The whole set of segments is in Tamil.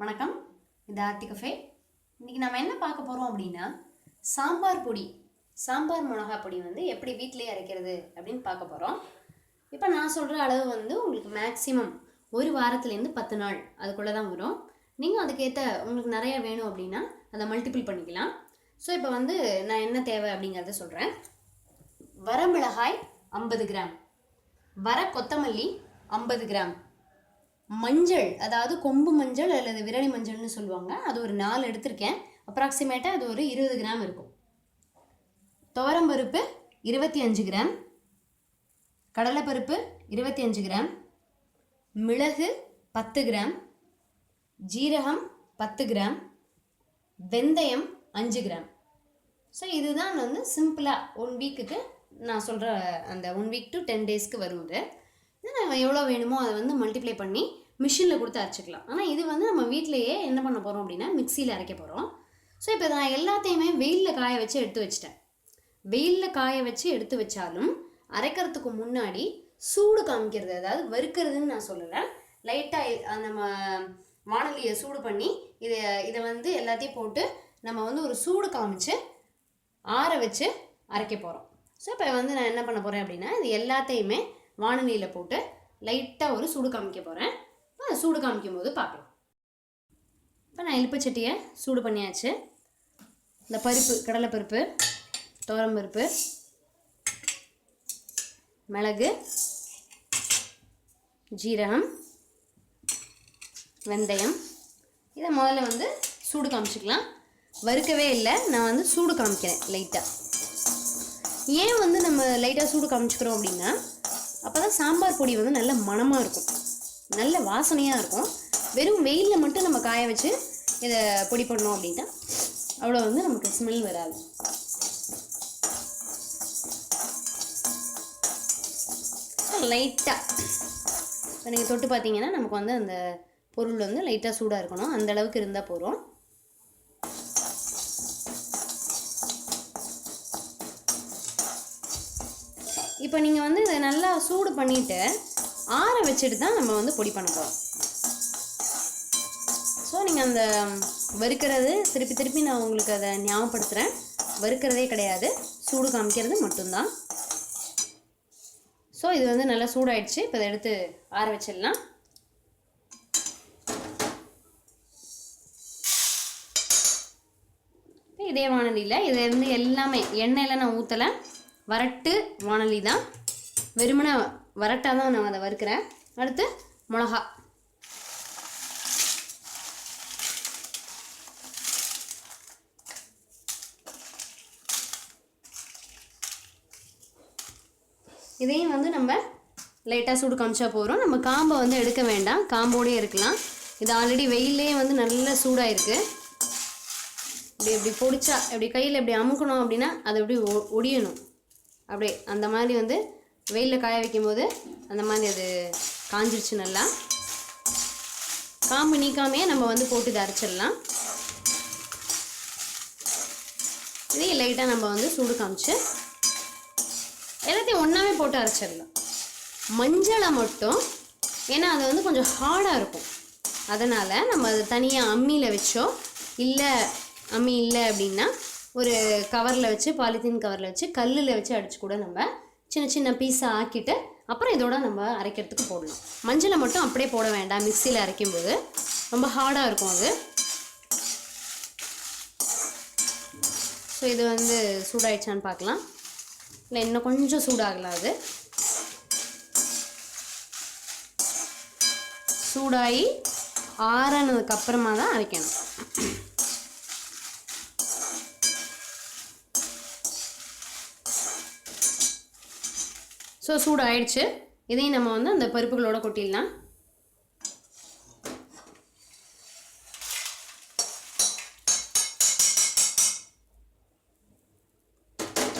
வணக்கம். இது ஆர்த்தி கஃபே. இன்றைக்கி நம்ம என்ன பார்க்க போகிறோம் அப்படின்னா சாம்பார் பொடி. சாம்பார் மிளகா பொடி வந்து எப்படி வீட்டிலேயே அரைக்கிறது அப்படின்னு பார்க்க போகிறோம் இப்போ நான் சொல்கிற அளவு வந்து உங்களுக்கு மேக்ஸிமம் ஒரு வாரத்துலேருந்து பத்து நாள் அதுக்குள்ளே தான் வரும். நீங்கள் அதுக்கேற்ற உங்களுக்கு நிறைய வேணும் அப்படின்னா அதை மல்டிபிள் பண்ணிக்கலாம். ஸோ இப்போ வந்து நான் என்ன தேவை அப்படிங்கிறத சொல்கிறேன் வரமிளகாய் ஐம்பது கிராம். வர கொத்தமல்லி ஐம்பது கிராம். மஞ்சள் அதாவது கொம்பு மஞ்சள் அல்லது விரலி மஞ்சள்னு சொல்லுவாங்க. அது ஒரு நாலு எடுத்திருக்கேன். அப்ராக்சிமேட்டாக அது ஒரு இருபது கிராம் இருக்கும். துவரம்பருப்பு இருபத்தி அஞ்சு கிராம். கடலைப்பருப்பு இருபத்தி அஞ்சு கிராம். மிளகு பத்து கிராம். ஜீரகம் பத்து கிராம். வெந்தயம் அஞ்சு கிராம். ஸோ இதுதான் வந்து சிம்பிளாக ஒன் வீக்குக்கு நான் சொல்கிற அந்த ஒன் வீக் டு டென் டேஸ்க்கு வரும் இது நம்ம எவ்வளோ வேணுமோ அதை வந்து மல்டிப்ளை பண்ணி மிஷினில் கொடுத்து அரைச்சிக்கலாம். ஆனால் இது வந்து நம்ம வீட்டிலையே என்ன பண்ண போகிறோம் அப்படின்னா மிக்சியில் அரைக்க போகிறோம் ஸோ இப்போ நான் எல்லாத்தையுமே வெயிலில் காய வச்சு எடுத்து வச்சிட்டேன். வெயிலில் காய வச்சு எடுத்து வச்சாலும் அரைக்கிறதுக்கு முன்னாடி சூடு காமிக்கிறது அதாவது வறுக்கிறதுன்னு நான் சொல்லலை. லைட்டாக நம்ம வானொலியை சூடு பண்ணி இதை இதை வந்து எல்லாத்தையும் போட்டு நம்ம வந்து ஒரு சூடு காமிச்சு ஆற வச்சு அரைக்க போகிறோம் ஸோ இப்போ வந்து நான் என்ன பண்ண போகிறேன் அப்படின்னா இது எல்லாத்தையுமே வானொலியில் போட்டு லைட்டாக ஒரு சூடு காமிக்க போகிறேன் அதை சூடு காமிக்கும் போது பார்க்கலாம். இப்போ நான் இழுப்பு சட்டியை சூடு பண்ணியாச்சு. இந்த பருப்பு கடலைப்பருப்பு துவரம்பருப்பு மிளகு ஜீரகம் வெந்தயம். இதை முதல்ல வந்து சூடு காமிச்சிக்கலாம். வறுக்கவே இல்லை நான் வந்து சூடு காமிக்கிறேன் லைட்டாக ஏன் வந்து நம்ம லைட்டாக சூடு காமிச்சிக்கிறோம் அப்படின்னா அப்போ தான் சாம்பார் பொடி வந்து நல்ல மணமாக இருக்கும். நல்ல வாசனையாக இருக்கும். வெறும் வெயிலில் மட்டும் நம்ம காய வச்சு இதை பொடி பண்ணோம் அப்படின்னா அவ்வளோ வந்து நமக்கு ஸ்மெல் வராது. லைட்டாக இப்போ நீங்கள் தொட்டு பார்த்தீங்கன்னா நமக்கு வந்து அந்த பொருள் வந்து லைட்டாக சூடாக இருக்கணும். அந்த அளவுக்கு இருந்தால் போதும். இப்போ நீங்கள் வந்து இதை நல்லா சூடு பண்ணிவிட்டு ஆற வச்சுட்டு தான் நம்ம வந்து பொடி பண்ண போகிறோம் ஸோ நீங்கள் அந்த வறுக்கிறது திருப்பி திருப்பி நான் உங்களுக்கு அதை ஞாபகப்படுத்துகிறேன் வறுக்கிறதே கிடையாது. சூடு காமிக்கிறது மட்டும்தான். ஸோ இது வந்து நல்லா சூடாயிடுச்சு. இப்போ இதை எடுத்து ஆற வச்சிடலாம். இதே வானொலியில் இதில் இருந்து எல்லாமே எண்ணெயில் நான் ஊற்றலை வரட்டு வானொலி தான். வெறுமனை வரட்டாக தான் நான் அதை வறுக்கிறேன். அடுத்து மிளகா. இதையும் வந்து நம்ம லைட்டாக சூடு காமிச்சா போகிறோம் நம்ம காம்பை வந்து எடுக்க வேண்டாம். காம்போடே இருக்கலாம். இது ஆல்ரெடி வெயிலே வந்து நல்ல சூடாயிருக்கு. இப்படி இப்படி பொடிச்சா இப்படி கையில் இப்படி அமுக்கணும் அப்படின்னா அது இப்படி ஒ- ஒடியணும். அப்படியே அந்த மாதிரி வந்து வெயிலில் காய வைக்கும்போது அந்த மாதிரி அது காஞ்சிருச்சு நல்லா. காம்பு நீக்காமையே நம்ம வந்து போட்டு இதை அரைச்சிடலாம். இதையும் லைட்டாக நம்ம வந்து சூடு காமிச்சு எல்லாத்தையும் ஒன்றாவே போட்டு அரைச்சிடலாம். மஞ்சளை மட்டும் ஏன்னா அது வந்து கொஞ்சம் ஹார்டாக இருக்கும். அதனால் நம்ம அது தனியாக அம்மியில் வச்சோ இல்லை அம்மி இல்லை அப்படின்னா ஒரு கவரில் வச்சு பாலித்தீன் கவரில் வச்சு கல்லில் வச்சு அடித்து கூட நம்ம சின்ன சின்ன பீஸாக ஆக்கிட்டு அப்புறம் இதோட நம்ம அரைக்கிறதுக்கு போடலாம் மஞ்சளை மட்டும் அப்படியே போட வேண்டாம். மிக்சியில் அரைக்கும்போது ரொம்ப ஹார்டாக இருக்கும் அது. ஸோ இது வந்து சூடாயிடுச்சான்னு பார்க்கலாம். இல்லை இன்னும் கொஞ்சம் சூடாகலாம் அது. சூடாகி ஆறானதுக்கு அப்புறமா தான் அரைக்கணும். ஸோ சூடு ஆயிடுச்சு இதையும் நம்ம வந்து அந்த பருப்புகளோட கொட்டிடலாம்.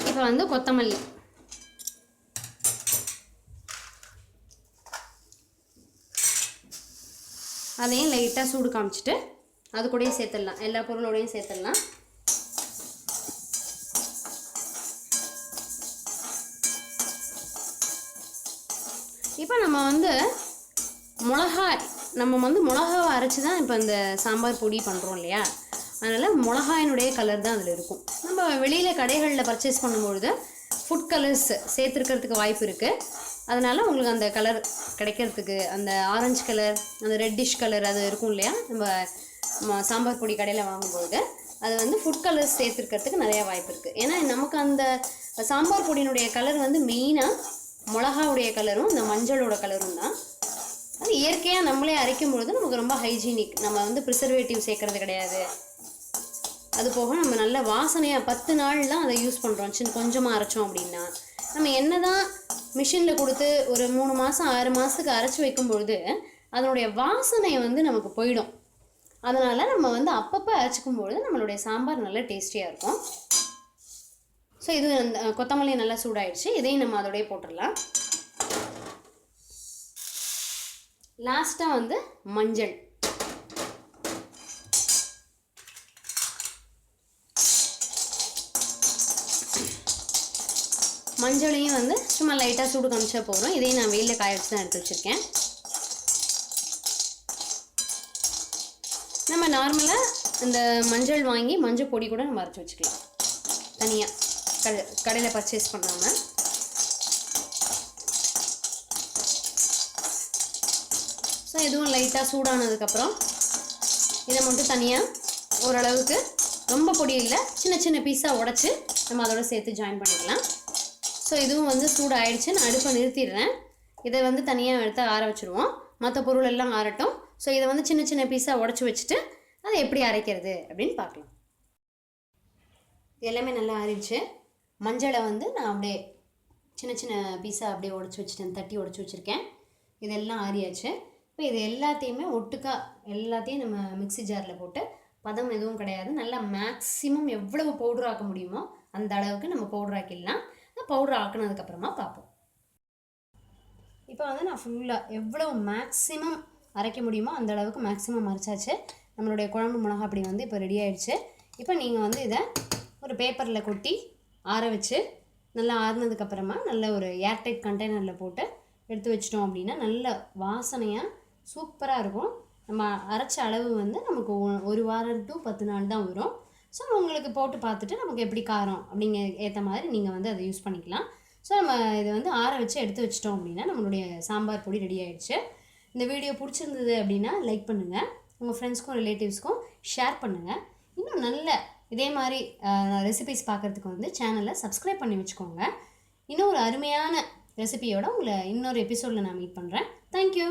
இப்போ வந்து கொத்தமல்லி. அதையும் லைட்டாக சூடு காமிச்சிட்டு அது கூடயே சேர்த்துடலாம். எல்லா பொருளோடையும் சேர்த்துடலாம். நம்ம வந்து மிளகாய் நம்ம வந்து மிளகாவை அரைச்சி தான் இப்போ இந்த சாம்பார் பொடி பண்ணுறோம் இல்லையா? அதனால் மிளகாயினுடைய கலர் தான் அதில் இருக்கும். நம்ம வெளியில் கடைகளில் பர்ச்சேஸ் பண்ணும்பொழுது ஃபுட் கலர்ஸ் சேர்த்துருக்கிறதுக்கு வாய்ப்பு இருக்குது அதனால் உங்களுக்கு அந்த கலர் கிடைக்கிறதுக்கு அந்த ஆரஞ்சு கலர் அந்த ரெட்டிஷ் கலர் அது இருக்கும் இல்லையா? நம்ம சாம்பார் பொடி கடையில் வாங்கும்போது அது வந்து ஃபுட் கலர்ஸ் சேர்த்துருக்கிறதுக்கு நிறையா வாய்ப்பு இருக்குது ஏன்னா நமக்கு அந்த சாம்பார் பொடியினுடைய கலர் வந்து மெயினாக மிளகாவுடைய கலரும் இந்த மஞ்சளோட கலரும் தான். அது இயற்கையாக நம்மளே அரைக்கும் பொழுது நமக்கு ரொம்ப ஹைஜீனிக் நம்ம வந்து ப்ரிசர்வேட்டிவ் சேர்க்கறது கிடையாது. அது போக நம்ம நல்ல வாசனையாக பத்து நாள்லாம் அதை யூஸ் பண்ணுறோம் சின்ன கொஞ்சமாக அரைச்சோம் அப்படின்னா நம்ம என்ன தான் மிஷினில் கொடுத்து ஒரு மூணு மாதம் ஆறு மாதத்துக்கு அரைச்சி வைக்கும் பொழுது அதனுடைய வாசனை வந்து நமக்கு போயிடும். அதனால் நம்ம வந்து அப்பப்போ அரைச்சிக்கும் பொழுது நம்மளுடைய சாம்பார் நல்ல டேஸ்டியாக இருக்கும். ஸோ இது அந்த கொத்தமல்லி நல்லா சூடாயிடுச்சு. இதையும் நம்ம அதோடய போட்டுடலாம். லாஸ்ட்டாக வந்து மஞ்சள். மஞ்சளையும் வந்து சும்மா லைட்டாக சூடு காமிச்சா போதும். இதையும் நான் வெயிலில் காய வச்சு தான் எடுத்து வச்சுருக்கேன். நம்ம நார்மலாக இந்த மஞ்சள் வாங்கி மஞ்சள் பொடி கூட நம்ம அரைச்சி வச்சுக்கலாம். தனியாக கடை கடையில் பர்ச்சேஸ் பண்ணாமல் ஸோ இதுவும் லைட்டாக சூடானதுக்கப்புறம் இதை மட்டும் தனியாக ஓரளவுக்கு ரொம்ப பொடி இல்லை சின்ன சின்ன பீஸாக உடச்சி நம்ம அதோட சேர்த்து ஜாயின் பண்ணிக்கலாம். ஸோ இதுவும் வந்து சூடு ஆயிடுச்சு நான் அடுப்பை நிறுத்திடுறேன். இதை வந்து தனியாக எடுத்து ஆற வச்சுருவோம். மற்ற பொருள் எல்லாம் ஆறட்டும். ஸோ இதை வந்து சின்ன சின்ன பீஸாக உடச்சி வச்சுட்டு அதை எப்படி அரைக்கிறது அப்படின்னு பார்க்கலாம். இது எல்லாமே நல்லா ஆறிடுச்சு. மஞ்சளை வந்து நான் அப்படியே சின்ன சின்ன பீஸாக அப்படியே உடச்சி வச்சுட்டேன். தட்டி உடச்சி வச்சுருக்கேன். இதெல்லாம் ஆறியாச்சு. இப்போ இது எல்லாத்தையுமே ஒட்டுக்கா எல்லாத்தையும் நம்ம மிக்ஸி ஜாரில் போட்டு பதம் எதுவும் கிடையாது. நல்லா மேக்ஸிமம் எவ்வளவு பவுடர் ஆக்க முடியுமோ அந்த அளவுக்கு நம்ம பவுடர் ஆக்கிடலாம். பவுடர் ஆக்குனதுக்கப்புறமா பார்ப்போம். இப்போ வந்து நான் ஃபுல்லாக எவ்வளோ மேக்ஸிமம் அரைக்க முடியுமோ அந்த அளவுக்கு மேக்ஸிமம் அரைச்சாச்சு. நம்மளுடைய குழம்பு மிளகா அப்படி வந்து இப்போ ரெடி ஆயிடுச்சு. இப்போ நீங்கள் வந்து இதை ஒரு பேப்பரில் கொட்டி ஆற வச்சு நல்லா ஆறுனதுக்கப்புறமா நல்ல ஒரு ஏர்டைட் கண்டெய்னரில் போட்டு எடுத்து வச்சிட்டோம் அப்படின்னா நல்ல வாசனையாக சூப்பராக இருக்கும். நம்ம அரைச்ச அளவு வந்து நமக்கு ஒ- ஒரு வாரம் டு பத்து நாள் தான் வரும். ஸோ உங்களுக்கு போட்டு பார்த்துட்டு நமக்கு எப்படி காரம் அப்படிங்க ஏற்ற மாதிரி நீங்கள் வந்து அதை யூஸ் பண்ணிக்கலாம். ஸோ நம்ம இதை வந்து ஆற வச்சு எடுத்து வச்சிட்டோம் அப்படின்னா நம்மளுடைய சாம்பார் பொடி ரெடி ஆகிடுச்சு இந்த வீடியோ பிடிச்சிருந்தது அப்படின்னா லைக் பண்ணுங்கள் உங்கள் ஃப்ரெண்ட்ஸ்க்கும் ரிலேட்டிவ்ஸ்க்கும் ஷேர் பண்ணுங்கள் இன்னும் நல்ல இதே மாதிரி ரெசிபிஸ் பார்க்குறதுக்கு வந்து சேனலை சப்ஸ்கிரைப் பண்ணி வச்சுக்கோங்க. இன்னும் ஒரு அருமையான ரெசிபியோட உங்களை இன்னொரு எபிசோடில் நான் மீட் பண்ணுறேன் தேங்க்யூ